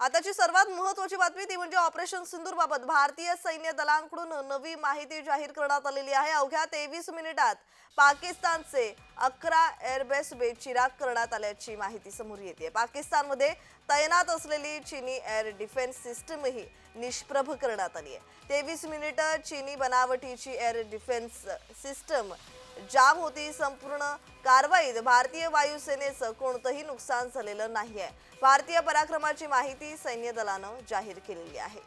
आताची सर्वात महत्वाची बातमी ती म्हणजे ऑपरेशन सिंदूर बाबत भारतीय सैन्य दलांकडून नवी माहिती जाहीर करण्यात आलेली आहे. अवघ्या तेवीस मिनिटात पाकिस्तानचे अकरा एअरबेस बेचिराग करण्यात आल्याची माहिती समोर येते पाकिस्तानमध्ये तैनात असलेली चीनी एअर डिफेन्स सिस्टमही निष्प्रभ करण्यात आली आहे तेवीस मिनिटं चीनी बनावटीची एअर डिफेन्स सिस्टम जाम होती संपूर्ण कारवाईत भारतीय वायुसेनेचं कोणतंही नुकसान झालेलं नाही आहे भारतीय पराक्रमाची माहिती सैन्य दलानं जाहीर केलेली आहे.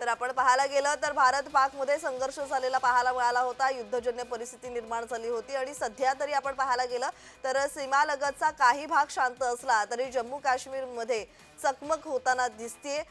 तर आपण पाहायला गेलं तर भारत पाकमध्ये संघर्ष झालेला पाहायला मिळाला होता. युद्धजन्य परिस्थिती निर्माण झाली होती आणि सध्या तरी आपण पाहायला गेलं तर सीमालगतचा काही भाग शांत असला तरी जम्मू काश्मीरमध्ये चकमक होताना दिसते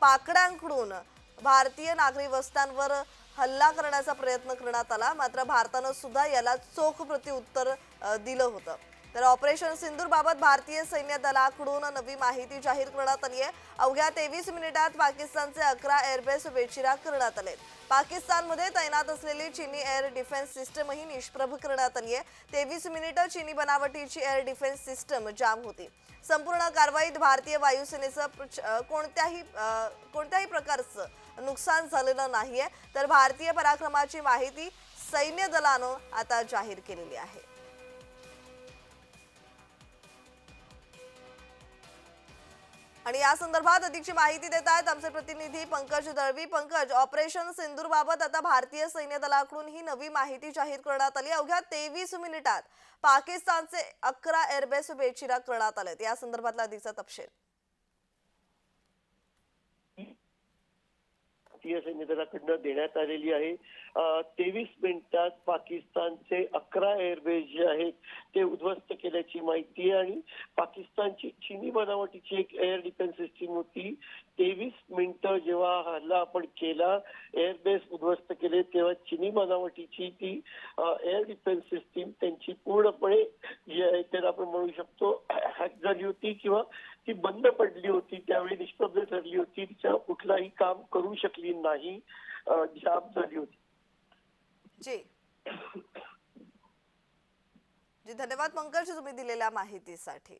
पाकड्यांकडून भारतीय नागरी वस्त्यांवर हल्ला करण्याचा प्रयत्न करण्यात आला मात्र भारतानं सुद्धा याला चोख प्रत्युत्तर दिलं होतं. तर ऑपरेशन सिंदूर बाबत भारतीय सैन्य दलाकडून नवी माहिती जाहीर करण्यात आली आहे. अवघ्या तेवीस मिनिटात पाकिस्तानचे अकरा एअरबेस वेचिरा करण्यात आले पाकिस्तानमध्ये तैनात असलेली चिनी एअर डिफेन्स सिस्टमही निष्प्रभ करण्यात आली आहे. तेवीस मिनिटं चिनी बनावटीची एअर डिफेन्स सिस्टम जाम होती. संपूर्ण कारवाईत भारतीय वायुसेनेचं कोणत्याही कोणत्याही प्रकारचं नुकसान झालेलं नाहीये. तर भारतीय पराक्रमाची माहिती सैन्य दलानं आता जाहीर केलेली आहे. आणि या संदर्भात अधिकची माहिती देत आहेत आमचे प्रतिनिधी पंकज दळवी. पंकज ऑपरेशन सिंदूर बाबत आता भारतीय सैन्य दलाकडून ही नवी माहिती जाहीर करण्यात आली. अवघ्या तेवीस मिनिटात पाकिस्तानचे अकरा एअरबेस बेचिरा करण्यात आलेत. या संदर्भातला अधिकचा तपशील. भारतीय सैन्य दलाकडनं देण्यात आलेली आहे. तेवीस मिनिटात पाकिस्तानचे अकरा एअरबेस जे आहेत केल्याची माहिती आहे आणि पाकिस्तानची चिनी बनावटीची एक एअर डिफेन्स सिस्टीम होती. तेवीस मिनिटं जेव्हा हल्ला आपण केला एअरबेस उद्ध्वस्त केले तेव्हा चिनी बनावटीची ती एअर डिफेन्स सिस्टीम त्यांची पूर्णपणे आहे त्याला आपण म्हणू शकतो हॅक झाली होती किंवा ती बंद पडली होती. त्यावेळी निष्प्रभ ठरली होती. तिच्या कुठलाही काम करू शकली नाही. अ, झाली होती. जी. धन्यवाद पंकज तुम्ही दिलेल्या माहितीसाठी.